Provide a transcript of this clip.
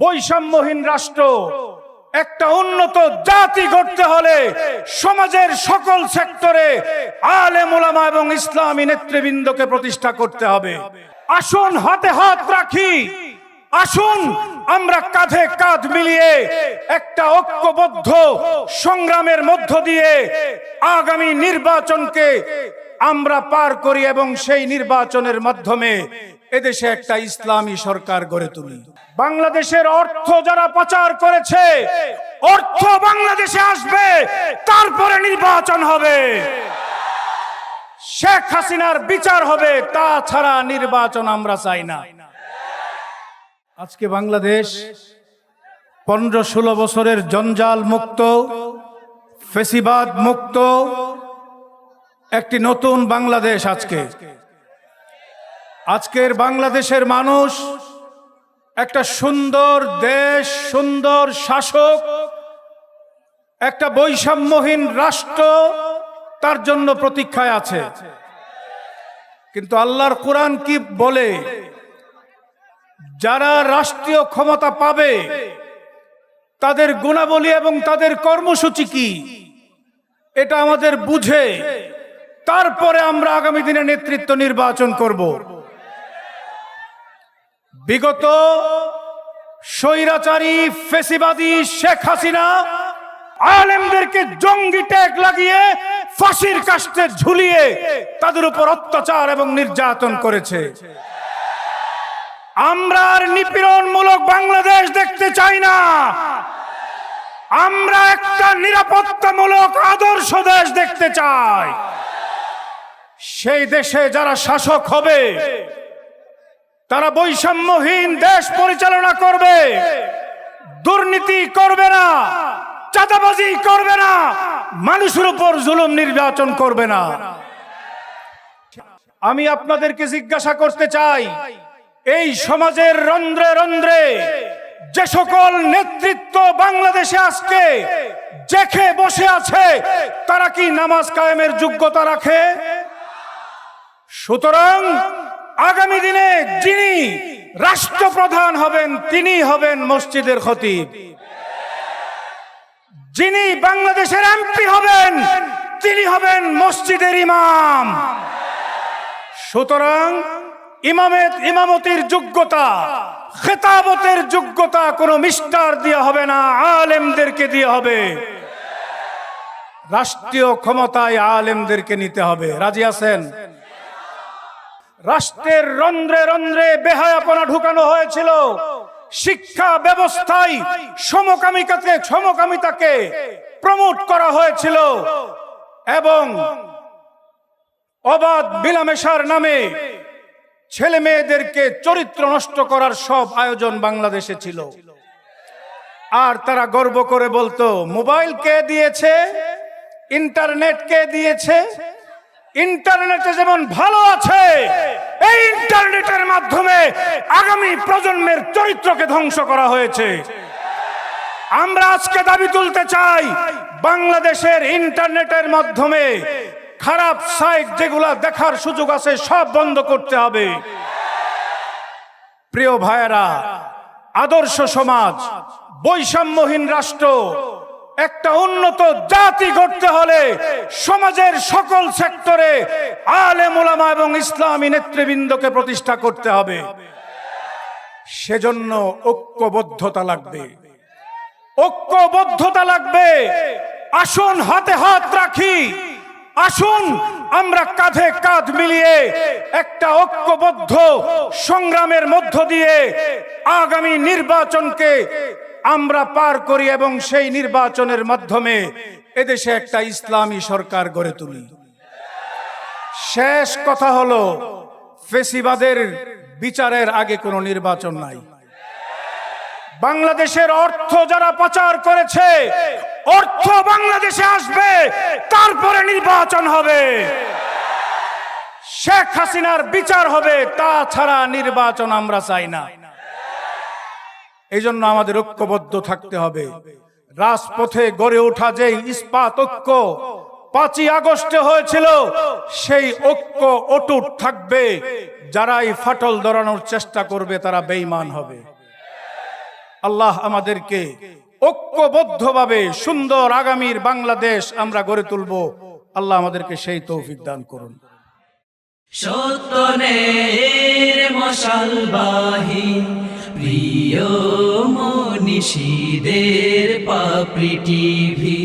বৈষম্যহীন রাষ্ট্র, একটা উন্নত জাতি গড়তে হলে সমাজের সকল সেক্টরে আলে মোলামা এবং ইসলামী নেতৃবৃন্দকে প্রতিষ্ঠা করতে হবে। আসুন হাতে হাত রাখি। আসুন আমরা কাঁধে কাঁধ মিলিয়ে একটা ঐক্যবদ্ধ সংগ্রামের মধ্য দিয়ে আগামী নির্বাচনকে আমরা পার করি এবং সেই নির্বাচনের মাধ্যমে এদেশে একটা ইসলামী সরকার গড়ে তুলি। বাংলাদেশের অর্থ যারা পাচার করেছে অর্থ বাংলাদেশে আসবে তারপরে নির্বাচন হবে। শেখ হাসিনার বিচার হবে তাছাড়া নির্বাচন আমরা চাই না। আজকে বাংলাদেশ পনেরো ষোলো বছরের জঞ্জাল মুক্ত ফেসিবাদ মুক্ত একটি নতুন বাংলাদেশ আজকে। আজকের বাংলাদেশের মানুষ একটা সুন্দর দেশ, সুন্দর শাসক, একটা বৈষম্যহীন রাষ্ট্র তার জন্য প্রতীক্ষায় আছে। কিন্তু আল্লাহর কোরআন কি বলে? যারা রাষ্ট্রীয় ক্ষমতা পাবে, তাদের গুণাবলী এবং তাদের কর্মসূচি কি? এটা আমাদের বুঝে তারপরে আমরা আগামী দিনে নেতৃত্ব নির্বাচন করব। বিগত স্বৈরাচারী ফেসিবাদী শেখ হাসিনা আলেমদেরকে জঙ্গি ট্যাগ লাগিয়ে ফাঁসির কাস্টে ঝুলিয়ে তাদের উপর অত্যাচার এবং নির্যাতন করেছে। আমরা আর নিপীড়নমূলক বাংলাদেশ দেখতে চাই না। আমরা একটা নিরাপত্তামূলক আদর্শ দেশ দেখতে চাই। সেই দেশে যারা শাসক হবে তারা বৈষম্যহীন দেশ পরিচালনা করবে। দুর্নীতি করবে না, চাঁদাবাজি করবে না, মানুষের উপর জুলুম নির্বাচন করবে না। আমি আপনাদেরকে জিজ্ঞাসা করতে চাই, এই সমাজের রন্ধ্রে রন্ধ্রে যে সকল নেতৃত্ব বাংলাদেশে আজকে জেখে বসে আছে, তারা কি নামাজ কায়েমের যোগ্যতা রাখে? সুতরাং আগামী দিনে যিনি রাষ্ট্রপ্রধান হবেন, তিনি হবেন মসজিদের খতিব। যিনি বাংলাদেশের এমপি হবেন, তিনি হবেন মসজিদের ইমাম। সুতরাং ইমামের ইমামতির যোগ্যতা, খেতাবতের যোগ্যতা কোনো মিস্টার দিয়ে হবে না, আলেমদেরকে দিয়ে হবে। রাষ্ট্রীয় ক্ষমতায় আলেমদেরকে নিতে হবে। রাজি আছেন? রাষ্ট্রের রন্ধ্রে রন্ধ্রে বেহায়াপনা ঢুকানো হয়েছিল। শিক্ষা ব্যবস্থায় সমকামিকাকে সমকামিতাকে প্রমোট করা হয়েছিল এবং অবাধ বিলামেশার নামে ছেলে মেয়েদেরকে চরিত্র নষ্ট করার সব আয়োজন বাংলাদেশে ছিল। আর তারা গর্ব করে বলতো, মোবাইল কে দিয়েছে? ইন্টারনেট কে দিয়েছে? ইন্টারনেটে যেমন ভালো আছে এই ইন্টারনেটের মাধ্যমে আগামী প্রজন্মের চরিত্রকে ধ্বংস করা হয়েছে। আমরা আজকে দাবি তুলতে চাই, বাংলাদেশের ইন্টারনেটের মাধ্যমে খারাপ সাইট যেগুলা দেখার সুযোগ আছে, সব বন্ধ করতে হবে। প্রিয় ভাইয়েরা, আদর্শ সমাজ, বৈষম্যহীন রাষ্ট্র একটা উন্নত জাতি গড়তে হলে সমাজের সকল সেক্টরে আলে ওলামা এবং ইসলামী নেতৃবৃন্দকে প্রতিষ্ঠা করতে হবে। সেজন্য ঐক্যবদ্ধতা লাগবে। ঐক্যবদ্ধতা লাগবে। আসুন হাতে হাত রাখি। আসুন আমরা কাঁধে কাঁধ মিলিয়ে একটা ঐক্যবদ্ধ সংগ্রামের মধ্য দিয়ে আগামী নির্বাচনকে আমরা পার করি এবং সেই নির্বাচনের মাধ্যমে এদেশে একটা ইসলামী সরকার গড়ে তুলি। শেষ কথা হলো, ফেসিবাদের বিচারের আগে কোনো নির্বাচন নাই। বাংলাদেশের অর্থ যারা পাচার করেছে, অর্থ বাংলাদেশে আসবে, তারপরে নির্বাচন হবে। শেখ হাসিনার বিচার হবে, তাছাড়া নির্বাচন আমরা চাই না। এই জন্য আমাদের ঐক্যবদ্ধ থাকতে হবে। রাজপথে গড়ে ওঠা যে ইস্পাত ঐক্য পাঁচই আগস্টে হয়েছিল, সেই ঐক্য অটুট থাকবে। যারাই ফাটল ধরানোর চেষ্টা করবে, তারা বেঈমান হবে। আল্লাহ আমাদেরকে ঐক্যবদ্ধভাবে সুন্দর আগামীর বাংলাদেশ আমরা গড়ে তুলব। আল্লাহ আমাদেরকে সেই তৌফিক দান করুন। সত্যনের মশালবাহী প্রিয় মনীষীদের পাপড়ি টিভি।